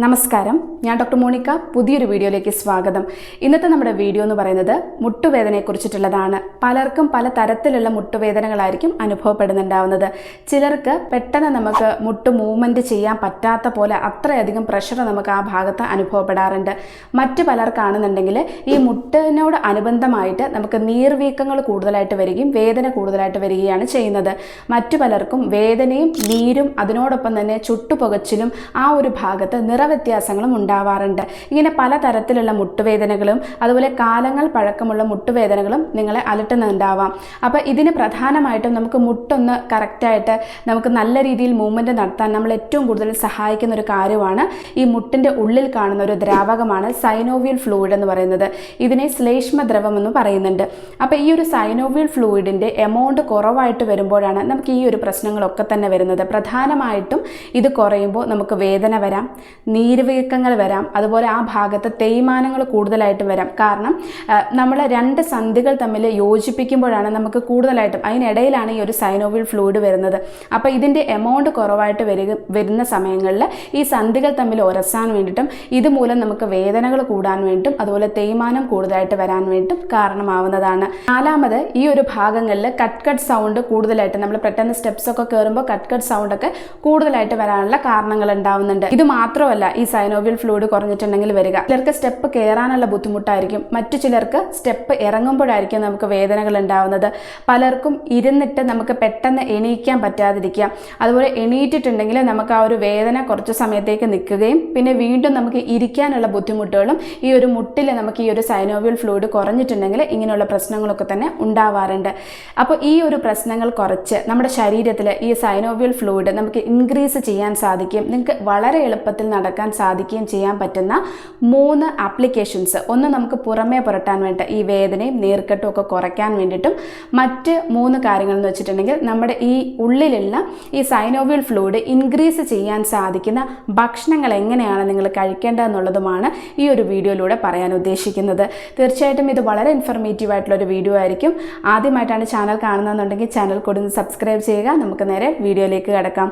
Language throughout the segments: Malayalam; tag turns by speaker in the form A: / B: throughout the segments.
A: നമസ്കാരം ഞാൻ ഡോക്ടർ മോണിക്ക പുതിയൊരു വീഡിയോയിലേക്ക് സ്വാഗതം. ഇന്നത്തെ നമ്മുടെ വീഡിയോ എന്ന് പറയുന്നത് മുട്ടുവേദനയെക്കുറിച്ചിട്ടുള്ളതാണ്. പലർക്കും പല തരത്തിലുള്ള മുട്ടുവേദനകളായിരിക്കും അനുഭവപ്പെടുന്നുണ്ടാവുന്നത്. ചിലർക്ക് പെട്ടെന്ന് നമുക്ക് മുട്ട് മൂവ്മെന്റ് ചെയ്യാൻ പറ്റാത്ത പോലെ അത്രയധികം പ്രഷർ നമുക്ക് ആ ഭാഗത്ത് അനുഭവപ്പെടാറുണ്ട്. മറ്റു പലർക്കാണെന്നുണ്ടെങ്കിൽ ഈ മുട്ടിനോട് അനുബന്ധമായിട്ട് നമുക്ക് നീർവീക്കങ്ങൾ കൂടുതലായിട്ട് വരികയും വേദന കൂടുതലായിട്ട് വരികയാണ് ചെയ്യുന്നത്. മറ്റു പലർക്കും വേദനയും നീരും അതിനോടൊപ്പം തന്നെ ചുട്ടുപുകച്ചിലും ആ ഒരു ഭാഗത്ത് നിറവ്യത്യാസങ്ങളും ഉണ്ടാവാറുണ്ട്. ഇങ്ങനെ പലതരത്തിലുള്ള മുട്ടുവേദനകളും അതുപോലെ കാലങ്ങൾ പഴക്കമുള്ള മുട്ടുവേദനകളും നിങ്ങളെ അലട്ടുന്നുണ്ടാവാം. അപ്പോൾ ഇതിന് പ്രധാനമായിട്ടും നമുക്ക് മുട്ടൊന്ന് കറക്റ്റായിട്ട് നമുക്ക് നല്ല രീതിയിൽ മൂവ്മെന്റ് നടത്താൻ നമ്മൾ ഏറ്റവും കൂടുതൽ സഹായിക്കുന്ന ഒരു കാര്യമാണ് ഈ മുട്ടിന്റെ ഉള്ളിൽ കാണുന്ന ഒരു ദ്രാവകമാണ് സൈനോവിയൽ ഫ്ലൂയിഡ് എന്ന് പറയുന്നത്. ഇതിനെ ശ്ലേഷ്മ ദ്രവം എന്ന് പറയുന്നുണ്ട്. അപ്പോൾ ഈ ഒരു സൈനോവിയൽ ഫ്ലൂയിഡിന്റെ എമൗണ്ട് കുറവായിട്ട് വരുമ്പോഴാണ് നമുക്ക് ഈ ഒരു പ്രശ്നങ്ങളൊക്കെ തന്നെ വരുന്നത്. പ്രധാനമായിട്ടും ഇത് കുറയുമ്പോൾ നമുക്ക് വേദന വരാം നീരുവീക്കങ്ങൾ വരാം. അതുപോലെ ആ ഭാഗത്ത് തേയ്മാനങ്ങൾ കൂടുതലായിട്ട് വരാം. കാരണം നമ്മൾ രണ്ട് സന്ധികൾ തമ്മിൽ യോജിപ്പിക്കുമ്പോഴാണ് നമുക്ക് കൂടുതലായിട്ടും അതിനിടയിലാണ് ഈ ഒരു സൈനോവിൽ ഫ്ലൂയിഡ് വരുന്നത്. അപ്പോൾ ഇതിന്റെ എമൗണ്ട് കുറവായിട്ട് വരിക വരുന്ന സമയങ്ങളിൽ ഈ സന്ധികൾ തമ്മിൽ ഉരസാൻ വേണ്ടിയിട്ടും ഇതുമൂലം നമുക്ക് വേദനകൾ കൂടാൻ വേണ്ടിയിട്ടും അതുപോലെ തേയ്മാനം കൂടുതലായിട്ട് വരാൻ വേണ്ടിയിട്ടും കാരണമാവുന്നതാണ്. നാലാമത് ഈ ഒരു ഭാഗങ്ങളിൽ കട്ട് കട്ട് സൗണ്ട് കൂടുതലായിട്ട് നമ്മൾ പെട്ടെന്ന് സ്റ്റെപ്സ് ഒക്കെ കയറുമ്പോൾ കട്ട് കട്ട് സൗണ്ട് ഒക്കെ കൂടുതലായിട്ട് വരാനുള്ള കാരണങ്ങൾ ഉണ്ടാവുന്നുണ്ട്. ഇത് മാത്രമല്ല ഈ സൈനോവിയൽ ഫ്ലൂയിഡ് കുറഞ്ഞിട്ടുണ്ടെങ്കിൽ വരിക. ചിലർക്ക് സ്റ്റെപ്പ് കയറാനുള്ള ബുദ്ധിമുട്ടായിരിക്കും. മറ്റു ചിലർക്ക് സ്റ്റെപ്പ് ഇറങ്ങുമ്പോഴായിരിക്കും നമുക്ക് വേദനകൾ ഉണ്ടാവുന്നത്. പലർക്കും ഇരുന്നിട്ട് നമുക്ക് പെട്ടെന്ന് എണീക്കാൻ പറ്റാതിരിക്കുക. അതുപോലെ എണീറ്റിട്ടുണ്ടെങ്കിൽ നമുക്ക് ആ ഒരു വേദന കുറച്ച് സമയത്തേക്ക് നിൽക്കുകയും പിന്നെ വീണ്ടും നമുക്ക് ഇരിക്കാനുള്ള ബുദ്ധിമുട്ടുകളും ഈ ഒരു മുട്ടിൽ നമുക്ക് ഈ ഒരു സൈനോവിയൽ ഫ്ലൂയിഡ് കുറഞ്ഞിട്ടുണ്ടെങ്കിൽ ഇങ്ങനെയുള്ള പ്രശ്നങ്ങളൊക്കെ തന്നെ ഉണ്ടാവാറുണ്ട്. അപ്പോൾ ഈ ഒരു പ്രശ്നങ്ങൾ കുറച്ച് നമ്മുടെ ശരീരത്തിൽ ഈ സൈനോവിയൽ ഫ്ലൂയിഡ് നമുക്ക് ഇൻക്രീസ് ചെയ്യാൻ സാധിക്കും. നിങ്ങൾക്ക് വളരെ എളുപ്പത്തിൽ നടക്കാൻ സാധിക്കുകയും ചെയ്യാൻ പറ്റുന്ന മൂന്ന് ആപ്ലിക്കേഷൻസ് ഒന്ന് നമുക്ക് പുറമേ പുരട്ടാൻ വേണ്ടി ഈ വേദനയും നീർക്കെട്ടും ഒക്കെ കുറയ്ക്കാൻ വേണ്ടിയിട്ടും മറ്റ് മൂന്ന് കാര്യങ്ങൾ എന്ന് വെച്ചിട്ടുണ്ടെങ്കിൽ നമ്മുടെ ഈ ഉള്ളിലുള്ള ഈ സൈനോവിയൽ ഫ്ലൂയിഡ് ഇൻക്രീസ് ചെയ്യാൻ സാധിക്കുന്ന ഭക്ഷണങ്ങൾ എങ്ങനെയാണ് നിങ്ങൾ കഴിക്കേണ്ടതെന്നുള്ളതുമാണ് ഈ ഒരു വീഡിയോയിലൂടെ പറയാൻ ഉദ്ദേശിക്കുന്നത്. തീർച്ചയായിട്ടും ഇത് വളരെ ഇൻഫർമേറ്റീവ് ആയിട്ടുള്ള ഒരു വീഡിയോ ആയിരിക്കും. ആദ്യമായിട്ടാണ് ചാനൽ കാണുന്നതെന്നുണ്ടെങ്കിൽ ചാനൽ കൊടുന്ന് സബ്സ്ക്രൈബ് ചെയ്യുക. നമുക്ക് നേരെ വീഡിയോയിലേക്ക് കിടക്കാം.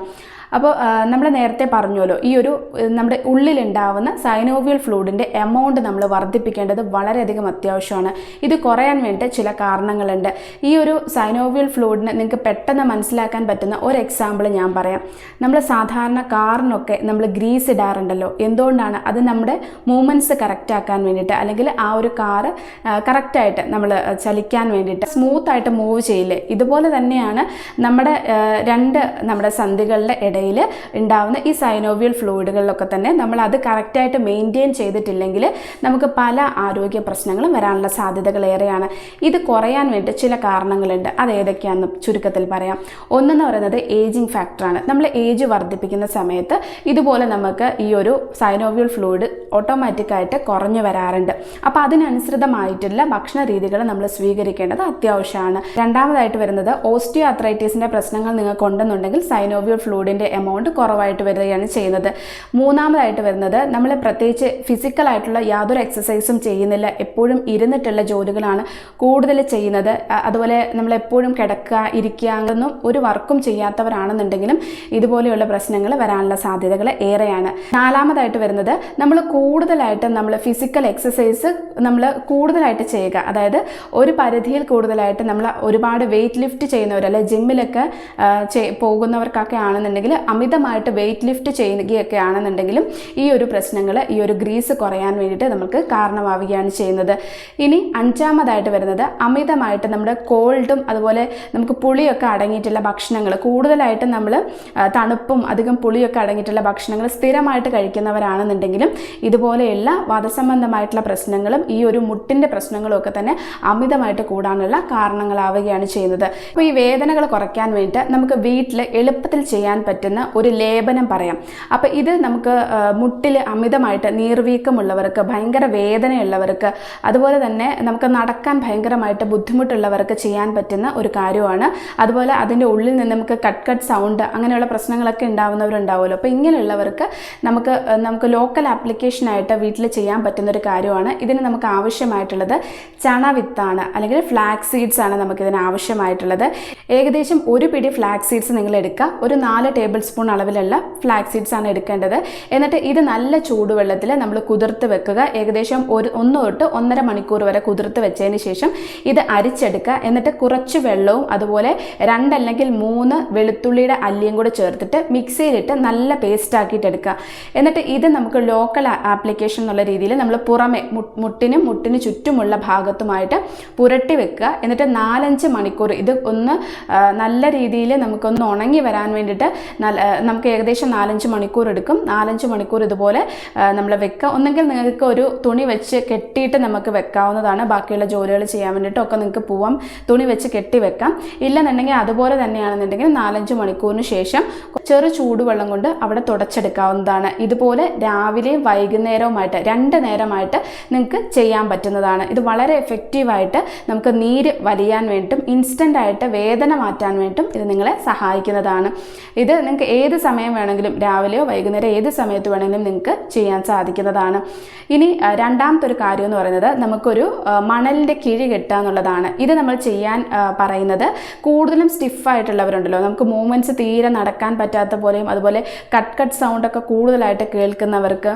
A: അപ്പോൾ നമ്മൾ നേരത്തെ പറഞ്ഞല്ലോ ഈ ഒരു നമ്മുടെ ഉള്ളിലുണ്ടാവുന്ന സൈനോവിയൽ ഫ്ലൂയിഡിന്റെ എമൗണ്ട് നമ്മൾ വർദ്ധിപ്പിക്കേണ്ടത് വളരെയധികം അത്യാവശ്യമാണ്. ഇത് കുറയാൻ വേണ്ടി ചില കാരണങ്ങളുണ്ട്. ഈ ഒരു സൈനോവിയൽ ഫ്ലൂയിഡിനെ നിങ്ങൾക്ക് പെട്ടെന്ന് മനസ്സിലാക്കാൻ പറ്റുന്ന ഒരു എക്സാമ്പിൾ ഞാൻ പറയാം. നമ്മൾ സാധാരണ കാറിനൊക്കെ നമ്മൾ ഗ്രീസ് ഇടാറുണ്ടല്ലോ എന്തുകൊണ്ടാണ് അത് നമ്മുടെ മൂവ്മെന്റ്സ് കറക്റ്റ് ആക്കാൻ വേണ്ടിയിട്ട് അല്ലെങ്കിൽ ആ ഒരു കാറ് കറക്റ്റായിട്ട് നമ്മൾ ചലിക്കാൻ വേണ്ടിയിട്ട് സ്മൂത്തായിട്ട് മൂവ് ചെയ്യില്ലേ? ഇതുപോലെ തന്നെയാണ് നമ്മുടെ രണ്ട് നമ്മുടെ സന്ധികളുടെ ഇടയിൽ ഇടയിൽ ഉണ്ടാവുന്ന ഈ സൈനോവിയൽ ഫ്ലൂയിഡുകളിലൊക്കെ തന്നെ നമ്മൾ അത് കറക്റ്റായിട്ട് മെയിന്റെയിൻ ചെയ്തിട്ടില്ലെങ്കിൽ നമുക്ക് പല ആരോഗ്യ പ്രശ്നങ്ങളും വരാനുള്ള സാധ്യതകൾ ഏറെയാണ്. ഇത് കുറയാൻ വേണ്ടി ചില കാരണങ്ങളുണ്ട്. അത് ഏതൊക്കെയാണെന്ന് ചുരുക്കത്തിൽ പറയാം. ഒന്നെന്ന് പറയുന്നത് ഏജിങ് ഫാക്ടറാണ് നമ്മൾ ഏജ് വർദ്ധിപ്പിക്കുന്ന സമയത്ത് ഇതുപോലെ നമുക്ക് ഈ ഒരു സൈനോവിയൽ ഫ്ലൂയിഡ് ഓട്ടോമാറ്റിക്കായിട്ട് കുറഞ്ഞു വരാറുണ്ട്. അപ്പോൾ അതിനനുസൃതമായിട്ടുള്ള ഭക്ഷണ രീതികൾ നമ്മൾ സ്വീകരിക്കേണ്ടത് അത്യാവശ്യമാണ്. രണ്ടാമതായിട്ട് വരുന്നത് ഓസ്റ്റിയോ അത്രൈറ്റീസിന്റെ പ്രശ്നങ്ങൾ നിങ്ങൾക്ക് ഉണ്ടെന്നുണ്ടെങ്കിൽ സൈനോവിയൽ ഫ്ലൂയിഡിന്റെ എമൗണ്ട് കുറവായിട്ട് വരികയാണ് ചെയ്യുന്നത്. മൂന്നാമതായിട്ട് വരുന്നത് നമ്മൾ പ്രത്യേകിച്ച് ഫിസിക്കലായിട്ടുള്ള യാതൊരു എക്സസൈസും ചെയ്യുന്നില്ല. എപ്പോഴും ഇരുന്നിട്ടുള്ള ജോലികളാണ് കൂടുതൽ ചെയ്യുന്നത്. അതുപോലെ നമ്മൾ എപ്പോഴും കിടക്കുക ഇരിക്കുക അങ്ങനൊന്നും ഒരു വർക്കും ചെയ്യാത്തവരാണെന്നുണ്ടെങ്കിലും ഇതുപോലെയുള്ള പ്രശ്നങ്ങൾ വരാനുള്ള സാധ്യതകൾ ഏറെയാണ്. നാലാമതായിട്ട് വരുന്നത് നമ്മൾ കൂടുതലായിട്ട് നമ്മൾ ഫിസിക്കൽ എക്സസൈസ് നമ്മൾ കൂടുതലായിട്ട് ചെയ്യുക. അതായത് ഒരു പരിധിയിൽ കൂടുതലായിട്ട് നമ്മൾ ഒരുപാട് വെയിറ്റ് ലിഫ്റ്റ് ചെയ്യുന്നവർ അല്ലെ ജിമ്മിലൊക്കെ പോകുന്നവർക്കൊക്കെ ആണെന്നുണ്ടെങ്കിൽ അമിതമായിട്ട് വെയിറ്റ് ലിഫ്റ്റ് ചെയ്യുകയൊക്കെ ആണെന്നുണ്ടെങ്കിലും ഈ ഒരു പ്രശ്നങ്ങൾ ഈ ഒരു ഗ്രീസ് കുറയാൻ വേണ്ടിയിട്ട് നമുക്ക് കാരണമാവുകയാണ് ചെയ്യുന്നത്. ഇനി അഞ്ചാമതായിട്ട് വരുന്നത് അമിതമായിട്ട് നമ്മുടെ കോൾഡും അതുപോലെ നമുക്ക് പുളിയൊക്കെ അടങ്ങിയിട്ടുള്ള ഭക്ഷണങ്ങൾ കൂടുതലായിട്ട് നമ്മൾ തണുപ്പും അധികം പുളിയൊക്കെ അടങ്ങിയിട്ടുള്ള ഭക്ഷണങ്ങൾ സ്ഥിരമായിട്ട് കഴിക്കുന്നവരാണെന്നുണ്ടെങ്കിലും ഇതുപോലെയുള്ള വാദസംബന്ധമായിട്ടുള്ള പ്രശ്നങ്ങളും ഈ ഒരു മുട്ടിന്റെ പ്രശ്നങ്ങളും ഒക്കെ തന്നെ അമിതമായിട്ട് കൂടാനുള്ള കാരണങ്ങളാവുകയാണ് ചെയ്യുന്നത്. അപ്പോൾ ഈ വേദനകൾ കുറയ്ക്കാൻ വേണ്ടിയിട്ട് നമുക്ക് വീട്ടിൽ എളുപ്പത്തിൽ ചെയ്യാൻ പറ്റുന്ന ഒരു ലേപനം പറയാം. അപ്പോൾ ഇത് നമുക്ക് മുട്ടിൽ അമിതമായിട്ട് നീർവീക്കമുള്ളവർക്ക് ഭയങ്കര വേദനയുള്ളവർക്ക് അതുപോലെ തന്നെ നമുക്ക് നടക്കാൻ ഭയങ്കരമായിട്ട് ബുദ്ധിമുട്ടുള്ളവർക്ക് ചെയ്യാൻ പറ്റുന്ന ഒരു കാര്യമാണ്. അതുപോലെ അതിന്റെ ഉള്ളിൽ നിന്ന് നമുക്ക് കട്ട് കട്ട് സൗണ്ട് അങ്ങനെയുള്ള പ്രശ്നങ്ങളൊക്കെ ഉണ്ടാവുന്നവരുണ്ടാവുമല്ലോ. അപ്പോൾ ഇങ്ങനെയുള്ളവർക്ക് നമുക്ക് നമുക്ക് ലോക്കൽ ആപ്ലിക്കേഷനായിട്ട് വീട്ടിൽ ചെയ്യാൻ പറ്റുന്ന ഒരു കാര്യമാണ്. ഇതിന് നമുക്ക് ആവശ്യമായിട്ടുള്ളത് ചണവിത്താണ് അല്ലെങ്കിൽ ഫ്ലാക്സ് സീഡ്സ് ആണ് നമുക്കിതിന് ആവശ്യമായിട്ടുള്ളത്. ഏകദേശം ഒരു പിടി ഫ്ലാക്സ് സീഡ്സ് നിങ്ങൾ എടുക്കുക. ഒരു നാല് ടേബിൾ സ്പൂൺ അളവിലുള്ള ഫ്ലാക്സ് സീഡ്സ് ആണ് എടുക്കേണ്ടത്. എന്നിട്ട് ഇത് നല്ല ചൂടുവെള്ളത്തിൽ നമ്മൾ കുതിർത്ത് വെക്കുക. ഏകദേശം ഒരു ഒന്ന് തൊട്ട് ഒന്നര മണിക്കൂർ വരെ കുതിർത്ത് വെച്ചതിന് ശേഷം ഇത് അരിച്ചെടുക്കുക. എന്നിട്ട് കുറച്ച് വെള്ളവും അതുപോലെ രണ്ടല്ലെങ്കിൽ മൂന്ന് വെളുത്തുള്ളിയുടെ അല്ലിയും കൂടെ ചേർത്തിട്ട് മിക്സിയിലിട്ട് നല്ല പേസ്റ്റ് ആക്കിയിട്ട് എടുക്കുക. എന്നിട്ട് ഇത് നമുക്ക് ലോക്കൽ ആപ്ലിക്കേഷൻ എന്നുള്ള രീതിയിൽ നമ്മൾ പുറമെ മുട്ടിനും മുട്ടിന് ചുറ്റുമുള്ള ഭാഗത്തുമായിട്ട് പുരട്ടി വെക്കുക. എന്നിട്ട് നാലഞ്ച് മണിക്കൂർ ഇത് ഒന്ന് നല്ല രീതിയിൽ നമുക്കൊന്ന് ഉണങ്ങി വരാൻ വേണ്ടിയിട്ട് നമുക്ക് ഏകദേശം നാലഞ്ച് മണിക്കൂർ എടുക്കും. നാലഞ്ച് മണിക്കൂർ ഇതുപോലെ നമ്മൾ വെക്കുക ഒന്നെങ്കിൽ നിങ്ങൾക്ക് ഒരു തുണി വെച്ച് കെട്ടിയിട്ട് നമുക്ക് വെക്കാവുന്നതാണ്. ബാക്കിയുള്ള ജോലികൾ ചെയ്യാൻ വേണ്ടിയിട്ട് ഒക്കെ നിങ്ങൾക്ക് പോവാം. തുണി വെച്ച് കെട്ടി വെക്കാം. ഇല്ലെന്നുണ്ടെങ്കിൽ അതുപോലെ തന്നെയാണെന്നുണ്ടെങ്കിൽ നാലഞ്ച് മണിക്കൂറിന് ശേഷം ചെറു ചൂടുവെള്ളം കൊണ്ട് അവിടെ തുടച്ചെടുക്കാവുന്നതാണ്. ഇതുപോലെ രാവിലെയും വൈകുന്നേരവുമായിട്ട് രണ്ട് നേരമായിട്ട് നിങ്ങൾക്ക് ചെയ്യാൻ പറ്റുന്നതാണ്. ഇത് വളരെ എഫക്റ്റീവായിട്ട് നമുക്ക് നീര് വലിയാൻ വേണ്ടിയിട്ടും ഇൻസ്റ്റന്റ് ആയിട്ട് വേദന മാറ്റാൻ വേണ്ടിയിട്ടും ഇത് നിങ്ങളെ സഹായിക്കുന്നതാണ്. ഇത് നിങ്ങൾക്ക് ഏത് സമയം വേണമെങ്കിലും രാവിലെയോ വൈകുന്നേരം ഏത് സമയത്ത് വേണമെങ്കിലും നിങ്ങൾക്ക് ചെയ്യാൻ സാധിക്കുന്നതാണ്. ഇനി രണ്ടാമത്തെ ഒരു കാര്യം എന്ന് പറയുന്നത് നമുക്കൊരു മണലിന്റെ കിഴി കെട്ടുക എന്നുള്ളതാണ്. ഇത് നമ്മൾ ചെയ്യാൻ പറയുന്നത് കൂടുതലും സ്റ്റിഫായിട്ടുള്ളവരുണ്ടല്ലോ നമുക്ക് മൂവ്മെന്റ്സ് തീരെ നടക്കാൻ പറ്റാത്ത പോലെയും അതുപോലെ കട്ട് കട്ട് സൗണ്ടൊക്കെ കൂടുതലായിട്ട് കേൾക്കുന്നവർക്ക്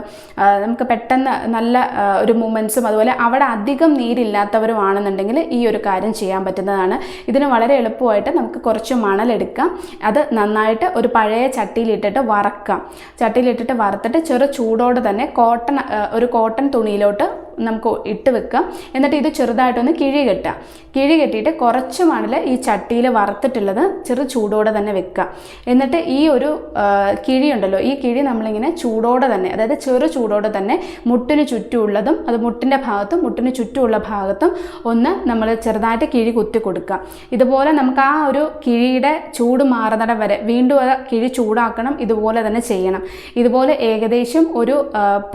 A: നമുക്ക് പെട്ടെന്ന് നല്ല ഒരു മൂവ്മെന്റ്സും അതുപോലെ അവിടെ അധികം നീരില്ലാത്തവരുമാണെന്നുണ്ടെങ്കിൽ ഈ ഒരു കാര്യം ചെയ്യാൻ പറ്റുന്നതാണ്. ഇതിന് വളരെ എളുപ്പമായിട്ട് നമുക്ക് കുറച്ച് മണലെടുക്കാം. അത് നന്നായിട്ട് ഒരു പഴയ ചട്ടിയിലിട്ടിട്ട് വറക്കാം. ചട്ടിയിലിട്ടിട്ട് വറുത്തിട്ട് ചെറു ചൂടോടെ തന്നെ കോട്ടൺ ഒരു കോട്ടൺ തുണിയിലോട്ട് നമുക്ക് ഇട്ട് വെക്കാം. എന്നിട്ട് ഇത് ചെറുതായിട്ടൊന്ന് കിഴി കെട്ടുക. കിഴി കെട്ടിയിട്ട് കുറച്ച് മണൽ ഈ ചട്ടിയിൽ വറുത്തിട്ടുള്ളത് ചെറു ചൂടോടെ തന്നെ വെക്കുക. എന്നിട്ട് ഈ ഒരു ആ, കിഴി ഉണ്ടല്ലോ ഈ കിഴി നമ്മളിങ്ങനെ ചൂടോടെ തന്നെ അതായത് ചെറു ചൂടോടെ തന്നെ മുട്ടിന് ചുറ്റുമുള്ളതും അത് മുട്ടിന്റെ ഭാഗത്തും മുട്ടിന് ചുറ്റുമുള്ള ഭാഗത്തും ഒന്ന് നമ്മൾ ചെറുതായിട്ട് കിഴി കുത്തി കൊടുക്കുക. ഇതുപോലെ നമുക്ക് ആ ഒരു കിഴിയുടെ ചൂട് മാറുന്നിടം വരെ വീണ്ടും അത് കിഴി ചൂടാക്കണം ഇതുപോലെ തന്നെ ചെയ്യണം. ഇതുപോലെ ഏകദേശം ഒരു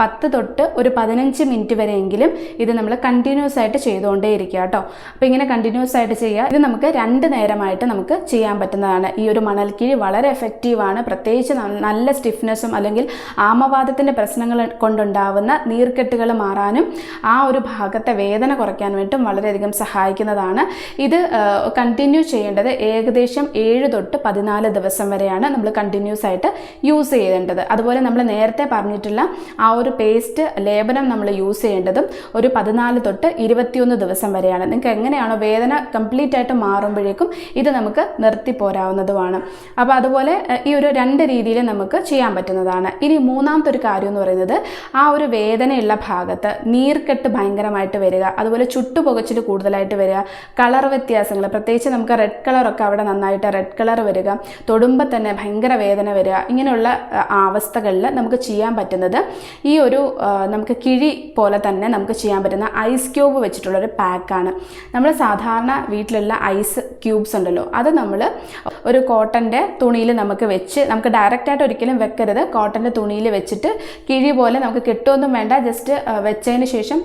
A: പത്ത് തൊട്ട് ഒരു പതിനഞ്ച് മിനിറ്റ് വരെയെങ്കിലും ഇത് നമ്മൾ കണ്ടിന്യൂസ് ആയിട്ട് ചെയ്തുകൊണ്ടേ ഇരിക്കുക കേട്ടോ. അപ്പോൾ ഇങ്ങനെ കണ്ടിന്യൂസ് ആയിട്ട് ചെയ്യുക ഇത് നമുക്ക് രണ്ട് നേരമായിട്ട് നമുക്ക് ചെയ്യാൻ പറ്റുന്നതാണ്. ഈ ഒരു മണൽക്കിഴി വളരെ എഫക്റ്റീവാണ് പ്രത്യേകിച്ച് നല്ല സ്റ്റിഫ്നെസ്സും അല്ലെങ്കിൽ ആമവാദത്തിന്റെ പ്രശ്നങ്ങൾ കൊണ്ടുണ്ടാവുന്ന നീർക്കെട്ടുകൾ മാറാനും ആ ഒരു ഭാഗത്തെ വേദന കുറയ്ക്കാൻ വേണ്ടിയിട്ടും വളരെയധികം സഹായിക്കുന്നതാണ്. ഇത് കണ്ടിന്യൂ ചെയ്യേണ്ടത് ഏകദേശം ഏഴ് തൊട്ട് പതിനാല് ദിവസം വരെയാണ് നമ്മൾ കണ്ടിന്യൂസ് ആയിട്ട് യൂസ് ചെയ്യേണ്ടത്. അതുപോലെ നമ്മൾ നേരത്തെ പറഞ്ഞിട്ടുള്ള ആ ഒരു പേസ്റ്റ് ലേപനം നമ്മൾ യൂസ് ചെയ്യേണ്ടതും ഒരു പതിനാല് തൊട്ട് ഇരുപത്തിയൊന്ന് ദിവസം വരെയാണ്. നിങ്ങൾക്ക് എങ്ങനെയാണോ വേദന കംപ്ലീറ്റ് ആയിട്ട് മാറുമ്പോഴേക്കും ഇത് നമുക്ക് നിർത്തി പോരാവുന്നതുമാണ്. അപ്പോൾ അതുപോലെ ഈ ഒരു രണ്ട് രീതിയിൽ നമുക്ക് ചെയ്യാൻ പറ്റുന്നതാണ്. ഇനി മൂന്നാമത്തെ ഒരു കാര്യം എന്ന് പറയുന്നത് ആ ഒരു വേദനയുള്ള ഭാഗത്ത് നീർക്കെട്ട് ഭയങ്കരമായിട്ട് വരിക അതുപോലെ ചുട്ടുപുകച്ചിൽ കൂടുതലായിട്ട് വരിക കളർ വ്യത്യാസങ്ങൾ പ്രത്യേകിച്ച് നമുക്ക് റെഡ് കളറൊക്കെ അവിടെ നന്നായിട്ട് റെഡ് കളർ വരിക തൊടുമ്പോൾ തന്നെ ഭയങ്കര വേദന വരിക ഇങ്ങനെയുള്ള അവസ്ഥകളിൽ നമുക്ക് ചെയ്യാൻ പറ്റുന്നത് ഈ ഒരു നമുക്ക് കിഴി പോലെ തന്നെ നമുക്ക് ചെയ്യാൻ പറ്റുന്ന ഐസ് ക്യൂബ് വെച്ചിട്ടുള്ളൊരു പാക്കാണ് നമ്മൾ സാധാരണ വീട്ടിലുള്ള ഐസ് ക്യൂബ്സ് ഉണ്ടല്ലോ അത് നമ്മൾ ഒരു കോട്ടന്റെ തുണിയിൽ നമുക്ക് വെച്ച് നമുക്ക് ഡയറക്റ്റായിട്ട് ഒരിക്കലും വെക്കരുത്. കോട്ടന്റെ തുണിയിൽ വെച്ചിട്ട് കിഴി പോലെ നമുക്ക് കിട്ടുമൊന്നും വേണ്ട. ജസ്റ്റ് വെച്ചതിന് ശേഷം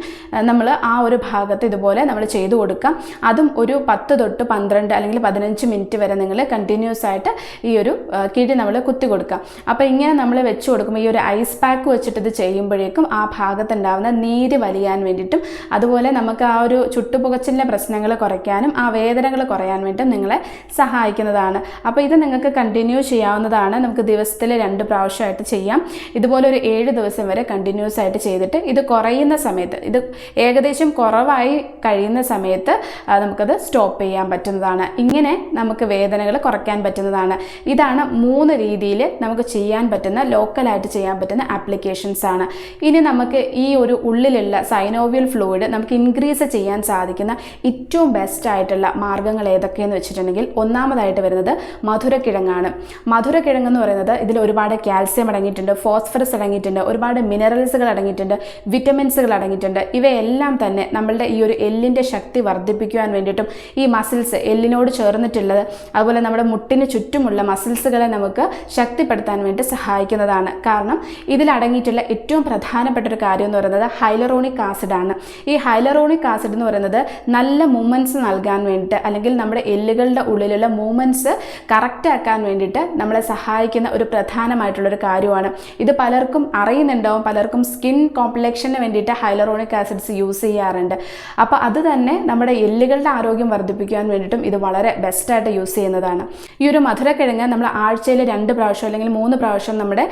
A: നമ്മൾ ആ ഒരു ഭാഗത്ത് ഇതുപോലെ നമ്മൾ ചെയ്തു കൊടുക്കാം. അതും ഒരു പത്ത് തൊട്ട് പന്ത്രണ്ട് അല്ലെങ്കിൽ പതിനഞ്ച് മിനിറ്റ് വരെ നിങ്ങൾ കണ്ടിന്യൂസ് ആയിട്ട് ഈ ഒരു കിഴി നമ്മൾ കുത്തി കൊടുക്കാം. അപ്പോൾ ഇങ്ങനെ നമ്മൾ വെച്ച് കൊടുക്കുമ്പോൾ ഈ ഒരു ഐസ് പാക്ക് വെച്ചിട്ട് ഇത് ചെയ്യുമ്പോഴേക്കും ആ ഭാഗത്തുണ്ടാവുന്ന നീര് വലിയാൻ വേണ്ടിയിട്ടും അതുപോലെ നമുക്ക് ആ ഒരു ചുട്ടുപുകച്ചിലിന്റെ പ്രശ്നങ്ങൾ കുറയ്ക്കാനും ആ വേദനകൾ കുറയാൻ വേണ്ടിയിട്ടും നിങ്ങളെ സഹായിക്കുന്നതാണ്. അപ്പോൾ ഇത് നിങ്ങൾക്ക് കണ്ടിന്യൂ ചെയ്യാവുന്നതാണ്. നമുക്ക് ദിവസത്തിൽ രണ്ട് പ്രാവശ്യമായിട്ട് ചെയ്യാം. ഇതുപോലെ ഒരു ഏഴ് ദിവസം വരെ കണ്ടിന്യൂസ് ആയിട്ട് ചെയ്തിട്ട് ഇത് കുറയുന്ന സമയത്ത് ഇത് ഏകദേശം കുറവായി കഴിയുന്ന സമയത്ത് നമുക്കത് സ്റ്റോപ്പ് ചെയ്യാൻ പറ്റുന്നതാണ്. ഇങ്ങനെ നമുക്ക് വേദനകൾ കുറയ്ക്കാൻ പറ്റുന്നതാണ്. ഇതാണ് മൂന്ന് രീതിയിൽ നമുക്ക് ചെയ്യാൻ പറ്റുന്ന ലോക്കലായിട്ട് ചെയ്യാൻ പറ്റുന്ന ആപ്ലിക്കേഷൻസ് ആണ്. ഇനി നമുക്ക് ഈ ഒരു ഉള്ളിലുള്ള സൈനോവിയൽ ഫ്ലൂയിഡ് നമുക്ക് ഇൻക്രീസ് ചെയ്യാൻ സാധിക്കുന്ന ഏറ്റവും ബെസ്റ്റ് ആയിട്ടുള്ള മാർഗങ്ങൾ ഏതൊക്കെയെന്ന് വെച്ചിട്ടുണ്ടെങ്കിൽ ഒന്നാമതായിട്ട് വരുന്നത് മധുരക്കിഴങ്ങാണ്. മധുരക്കിഴങ്ങ് എന്ന് പറയുന്നത് ഇതിൽ ഒരുപാട് കാൽസ്യം അടങ്ങിയിട്ടുണ്ട് ഫോസ്ഫറസ് അടങ്ങിയിട്ടുണ്ട് ഒരുപാട് മിനറൽസുകൾ അടങ്ങിയിട്ടുണ്ട് വിറ്റമിൻസുകൾ അടങ്ങിയിട്ടുണ്ട്. ഇവയെല്ലാം തന്നെ നമ്മളുടെ ഈ ഒരു എല്ലിന്റെ ശക്തി വർദ്ധിപ്പിക്കുവാൻ വേണ്ടിയിട്ടും ഈ മസിൽസ് എല്ലിനോട് ചേർന്നിട്ടുള്ളത് അതുപോലെ നമ്മുടെ മുട്ടിന് ചുറ്റുമുള്ള മസിൽസുകളെ നമുക്ക് ശക്തിപ്പെടുത്താൻ വേണ്ടി സഹായിക്കുന്നതാണ്. കാരണം ഇതിൽ അടങ്ങിയിട്ടുള്ള ഏറ്റവും പ്രധാനപ്പെട്ട ഒരു കാര്യം എന്ന് പറയുന്നത് ഹൈലറോണിക് ഹൈലറോണിക് ആണ്. ഈ ഹൈലറോണിക് ആസിഡ് എന്ന് പറയുന്നത് നല്ല മൂവ്മെന്റ്സ് നൽകാൻ വേണ്ടിയിട്ട് അല്ലെങ്കിൽ നമ്മുടെ എല്ലുകളുടെ ഉള്ളിലുള്ള മൂവ്മെന്റ്സ് കറക്റ്റ് ആക്കാൻ വേണ്ടിയിട്ട് നമ്മളെ സഹായിക്കുന്ന ഒരു പ്രധാനമായിട്ടുള്ളൊരു കാര്യമാണ്. ഇത് പലർക്കും അറിയുന്നുണ്ടാവും. പലർക്കും സ്കിൻ കോംപ്ലക്ഷന് വേണ്ടിയിട്ട് ഹൈലറോണിക് ആസിഡ്സ് യൂസ് ചെയ്യാറുണ്ട്. അപ്പോൾ അത് തന്നെ നമ്മുടെ എല്ലുകളുടെ ആരോഗ്യം വർദ്ധിപ്പിക്കാൻ വേണ്ടിയിട്ടും ഇത് വളരെ ബെസ്റ്റായിട്ട് യൂസ് ചെയ്യുന്നതാണ്. ഈ ഒരു മധുരക്കിഴങ്ങ് നമ്മൾ ആഴ്ചയിൽ രണ്ട് പ്രാവശ്യം അല്ലെങ്കിൽ മൂന്ന് പ്രാവശ്യം നമ്മുടെ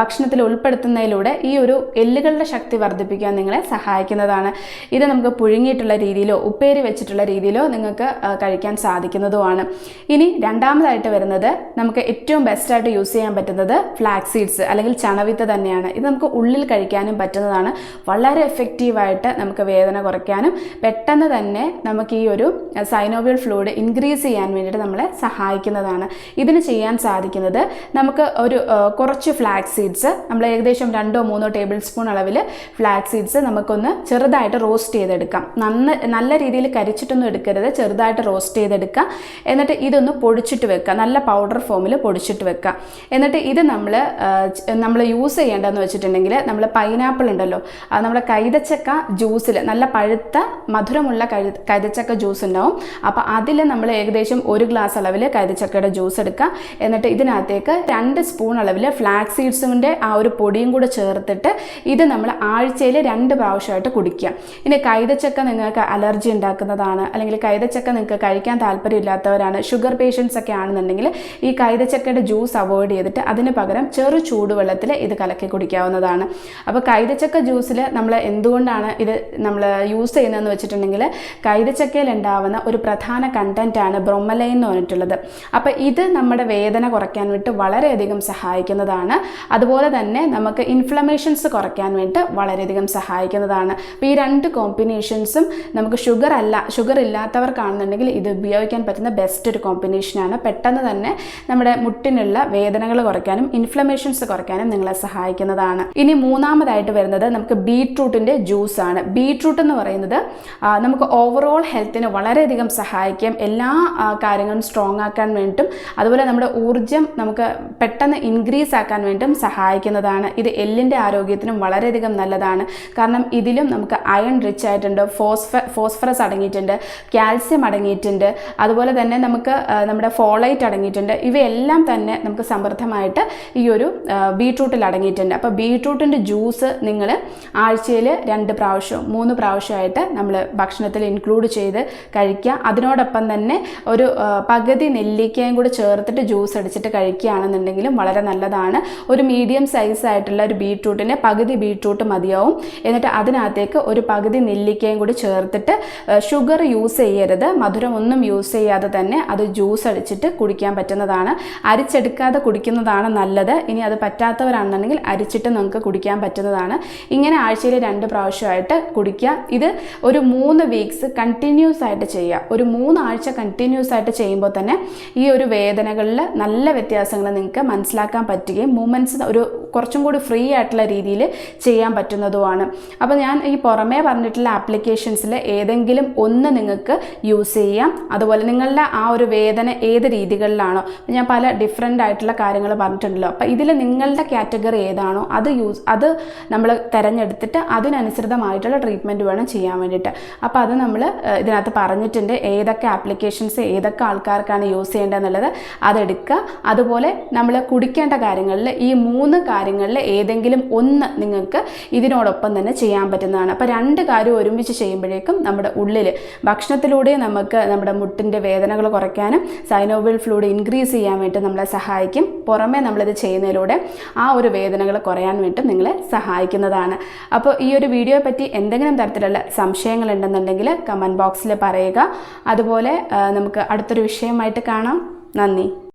A: ഭക്ഷണത്തിൽ ഉൾപ്പെടുത്തുന്നതിലൂടെ ഈ ഒരു എല്ലുകളുടെ ശക്തി വർദ്ധിപ്പിക്കാൻ നിങ്ങളെ സഹായിക്കുന്നതാണ്. ഇത് നമുക്ക് പുഴുങ്ങിയിട്ടുള്ള രീതിയിലോ ഉപ്പേരി വെച്ചിട്ടുള്ള രീതിയിലോ നിങ്ങൾക്ക് കഴിക്കാൻ സാധിക്കുന്നതുമാണ്. ഇനി രണ്ടാമതായിട്ട് വരുന്നത് നമുക്ക് ഏറ്റവും ബെസ്റ്റായിട്ട് യൂസ് ചെയ്യാൻ പറ്റുന്നത് ഫ്ലാക്സ് സീഡ്സ് അല്ലെങ്കിൽ ചണവിത്ത് തന്നെയാണ്. ഇത് നമുക്ക് ഉള്ളിൽ കഴിക്കാനും പറ്റുന്നതാണ്. വളരെ എഫക്റ്റീവായിട്ട് നമുക്ക് വേദന കുറയ്ക്കാനും പെട്ടെന്ന് തന്നെ നമുക്ക് ഈ ഒരു സൈനോവിയൽ ഫ്ലൂയിഡ് ഇൻക്രീസ് ചെയ്യാൻ വേണ്ടിയിട്ട് നമ്മളെ സഹായിക്കുന്നതാണ്. ഇതിന് ചെയ്യാൻ സാധിക്കുന്നത് നമുക്ക് ഒരു കുറച്ച് ഫ്ലാക്സ് സീഡ്സ് നമ്മൾ ഏകദേശം രണ്ടോ മൂന്നോ ടേബിൾ സ്പൂൺ അളവിൽ ഫ്ലാക്സ് സീഡ്സ് നമുക്കൊന്ന് ചെറുതായിട്ട് റോസ്റ്റ് ചെയ്തെടുക്കാം. നന്ന നല്ല രീതിയിൽ കരിച്ചിട്ടൊന്നും എടുക്കരുത്. ചെറുതായിട്ട് റോസ്റ്റ് ചെയ്തെടുക്കുക. എന്നിട്ട് ഇതൊന്ന് പൊടിച്ചിട്ട് വെക്കുക. നല്ല പൗഡർ ഫോമിൽ പൊടിച്ചിട്ട് വെക്കുക. എന്നിട്ട് ഇത് നമ്മൾ നമ്മൾ യൂസ് ചെയ്യേണ്ടതെന്ന് വെച്ചിട്ടുണ്ടെങ്കിൽ നമ്മൾ പൈനാപ്പിൾ ഉണ്ടല്ലോ അത് നമ്മുടെ കൈതച്ചക്ക ജ്യൂസിൽ നല്ല പഴുത്ത മധുരമുള്ള കൈതച്ചക്ക ജ്യൂസ് ഉണ്ടാവും. അപ്പോൾ അതിൽ നമ്മൾ ഏകദേശം ഒരു ഗ്ലാസ് അളവിൽ കൈതച്ചക്കയുടെ ജ്യൂസ് എടുക്കുക. എന്നിട്ട് ഇതിനകത്തേക്ക് രണ്ട് സ്പൂൺ അളവിൽ ഫ്ലാക്സ് സീഡ്സിന്റെ ആ ഒരു പൊടിയും കൂടെ ചേർത്തിട്ട് ഇത് നമ്മൾ ആഴ്ചയിൽ രണ്ട് പ്രാവശ്യമായിട്ട് കുടിക്കുക. ഇനി കൈതച്ചക്ക നിങ്ങൾക്ക് അലർജി ഉണ്ടാക്കുന്നതാണ് അല്ലെങ്കിൽ കൈതച്ചക്ക നിങ്ങൾക്ക് കഴിക്കാൻ താല്പര്യമില്ലാത്തവരാണ് ഷുഗർ പേഷ്യൻസ് ഒക്കെ ആണെന്നുണ്ടെങ്കിൽ ഈ കൈതച്ചക്കയുടെ ജ്യൂസ് അവോയ്ഡ് ചെയ്തിട്ട് അതിന് പകരം ചെറു ചൂടുവെള്ളത്തിൽ ഇത് കലക്കി കുടിക്കാവുന്നതാണ്. അപ്പോൾ കൈതച്ചക്ക ജ്യൂസിൽ നമ്മൾ എന്തുകൊണ്ടാണ് ഇത് നമ്മൾ യൂസ് ചെയ്യുന്നതെന്ന് വെച്ചിട്ടുണ്ടെങ്കിൽ കൈതച്ചക്കയിൽ ഉണ്ടാവുന്ന ഒരു പ്രധാന കണ്ടന്റാണ് ബ്രൊമലൈൻ എന്ന് പറഞ്ഞിട്ടുള്ളത്. അപ്പോൾ ഇത് നമ്മുടെ വേദന കുറയ്ക്കാൻ വേണ്ടി വളരെയധികം സഹായിക്കുന്നതാണ്. അതുപോലെ തന്നെ നമുക്ക് ഇൻഫ്ലമേഷൻസ് കുറയ്ക്കാൻ വേണ്ടി വളരെയധികം സഹായിക്കുന്നതാണ് അപ്പോൾ ഈ രണ്ട് കോമ്പിനേഷൻസും നമുക്ക് ഷുഗർ അല്ല ഷുഗർ ഇല്ലാത്തവർക്കാണെന്നുണ്ടെങ്കിൽ ഇത് ഉപയോഗിക്കാൻ പറ്റുന്ന ബെസ്റ്റ് ഒരു കോമ്പിനേഷനാണ് പെട്ടെന്ന് തന്നെ നമ്മുടെ മുട്ടിനുള്ള വേദനകൾ കുറയ്ക്കാനും ഇൻഫ്ലമേഷൻസ് കുറയ്ക്കാനും നിങ്ങളെ സഹായിക്കുന്നതാണ്. ഇനി മൂന്നാമതായിട്ട് വരുന്നത് നമുക്ക് ബീട്രൂട്ടിന്റെ ജ്യൂസാണ് ബീട്രൂട്ട് എന്ന് പറയുന്നത് നമുക്ക് ഓവറോൾ ഹെൽത്തിന് വളരെയധികം സഹായിക്കും. എല്ലാ കാര്യങ്ങളും സ്ട്രോങ് ആക്കാൻ വേണ്ടിയിട്ടും അതുപോലെ നമ്മുടെ ഊർജം നമുക്ക് പെട്ടെന്ന് ഇൻക്രീസ് ആക്കാൻ വേണ്ടിയിട്ടും സഹായിക്കുന്നതാണ്. ഇത് എല്ലിന്റെ ആരോഗ്യത്തിനും വളരെയധികം നല്ലതാണ്. കാരണം ഇതിലും നമുക്ക് അയൺ റിച്ച് ആയിട്ടുണ്ട് ഫോസ്ഫ ഫോസ്ഫറസ് അടങ്ങിയിട്ടുണ്ട് കാൽസ്യം അടങ്ങിയിട്ടുണ്ട് അതുപോലെ തന്നെ നമുക്ക് നമ്മുടെ ഫോളൈറ്റ് അടങ്ങിയിട്ടുണ്ട്. ഇവയെല്ലാം തന്നെ നമുക്ക് സമൃദ്ധമായിട്ട് ഈ ഒരു ബീട്രൂട്ടിൽ അടങ്ങിയിട്ടുണ്ട്. അപ്പോൾ ബീട്രൂട്ടിന്റെ ജ്യൂസ് നിങ്ങൾ ആഴ്ചയിൽ രണ്ട് പ്രാവശ്യം മൂന്ന് പ്രാവശ്യമായിട്ട് നമ്മൾ ഭക്ഷണത്തിൽ ഇൻക്ലൂഡ് ചെയ്ത് കഴിക്കുക. അതിനോടൊപ്പം തന്നെ ഒരു പകുതി നെല്ലിക്കയും കൂടി ചേർത്തിട്ട് ജ്യൂസ് അടിച്ചിട്ട് കഴിക്കുകയാണെന്നുണ്ടെങ്കിലും വളരെ നല്ലതാണ്. ഒരു മീഡിയം സൈസ് ആയിട്ടുള്ള ഒരു ബീട്രൂട്ടിന് പകുതി ബീട്രൂട്ട് മതിയാവും. എന്നിട്ട് അതിനകത്തേക്ക് ഒരു പകുതി നെല്ലിക്കയും കൂടി ചേർത്തിട്ട് ഷുഗർ യൂസ് ചെയ്യരുത്. മധുരം ഒന്നും യൂസ് ചെയ്യാതെ തന്നെ അത് ജ്യൂസ് അടിച്ചിട്ട് കുടിക്കാൻ പറ്റുന്നതാണ്. അരിച്ചെടുക്കാതെ കുടിക്കുന്നതാണ് നല്ലത്. ഇനി അത് പറ്റാത്തവരാണെന്നുണ്ടെങ്കിൽ അരിച്ചിട്ട് നമുക്ക് കുടിക്കാൻ പറ്റുന്നതാണ്. ഇങ്ങനെ ആഴ്ചയിൽ രണ്ട് പ്രാവശ്യമായിട്ട് കുടിക്കുക. ഇത് ഒരു മൂന്ന് വീക്സ് കണ്ടിന്യൂസ് ആയിട്ട് ചെയ്യുക. ഒരു മൂന്നാഴ്ച കണ്ടിന്യൂസ് ആയിട്ട് ചെയ്യുമ്പോൾ തന്നെ ഈ ഒരു വേദനകളിൽ നല്ല വ്യത്യാസങ്ങൾ നിങ്ങൾക്ക് മനസ്സിലാക്കാൻ പറ്റുകയും മൂമെന്റ്സ് ഒരു കുറച്ചും കൂടി ഫ്രീ ആയിട്ടുള്ള രീതിയിൽ ചെയ്യാൻ പറ്റുന്നതുമാണ്. അപ്പോൾ ഞാൻ ഈ പുറമേ പറഞ്ഞിട്ടുള്ള ആപ്ലിക്കേഷൻസിൽ ഏതെങ്കിലും ഒന്ന് നിങ്ങൾക്ക് യൂസ് ചെയ്യാം. അതുപോലെ നിങ്ങളുടെ ആ ഒരു വേദന ഏത് രീതികളിലാണോ. ഞാൻ പല ഡിഫറെന്റ് ആയിട്ടുള്ള കാര്യങ്ങൾ പറഞ്ഞിട്ടുണ്ടല്ലോ. അപ്പോൾ ഇതിൽ നിങ്ങളുടെ കാറ്റഗറി ഏതാണോ അത് യൂസ് അത് നമ്മൾ തിരഞ്ഞെടുത്തിട്ട് അതിനനുസൃതമായിട്ടുള്ള ട്രീറ്റ്മെന്റ് വേണം ചെയ്യാൻ വേണ്ടിയിട്ട്. അപ്പോൾ അത് നമ്മൾ ഇതിനകത്ത് പറഞ്ഞിട്ടുണ്ട് ഏതൊക്കെ ആപ്ലിക്കേഷൻസ് ഏതൊക്കെ ആൾക്കാർക്കാണ് യൂസ് ചെയ്യേണ്ടതെന്നുള്ളത് അതെടുക്കുക. അതുപോലെ നമ്മൾ കുടിക്കേണ്ട കാര്യങ്ങളിൽ ഈ മൂന്ന് കാര്യങ്ങളിൽ ഏതെങ്കിലും ഒന്ന് നിങ്ങൾക്ക് ഇതിനോടൊപ്പം തന്നെ ചെയ്യാൻ പറ്റുന്നതാണ്. അപ്പോൾ രണ്ട് കാര്യം ഒരുമിച്ച് ചെയ്യുമ്പോഴേക്കും നമ്മുടെ ഉള്ളിൽ ഭക്ഷണത്തിലൂടെ നമുക്ക് നമ്മുടെ മുട്ടിന്റെ വേദനകൾ കുറയ്ക്കാനും സൈനോബിൾ ഫ്ലൂയിഡ് ഇൻക്രീസ് ചെയ്യാൻ വേണ്ടി നമ്മളെ സഹായിക്കും. പുറമേ നമ്മളിത് ചെയ്യുന്നതിലൂടെ ആ ഒരു വേദനകൾ കുറയാൻ വേണ്ടി നിങ്ങളെ സഹായിക്കുന്നതാണ്. അപ്പോൾ ഈ ഒരു വീഡിയോയെ പറ്റി എന്തെങ്കിലും തരത്തിലുള്ള സംശയങ്ങൾ ഉണ്ടെന്നുണ്ടെങ്കിൽ കമന്റ് ബോക്സിൽ പറയുക. അതുപോലെ നമുക്ക് അടുത്തൊരു വിഷയമായിട്ട് കാണാം. നന്ദി.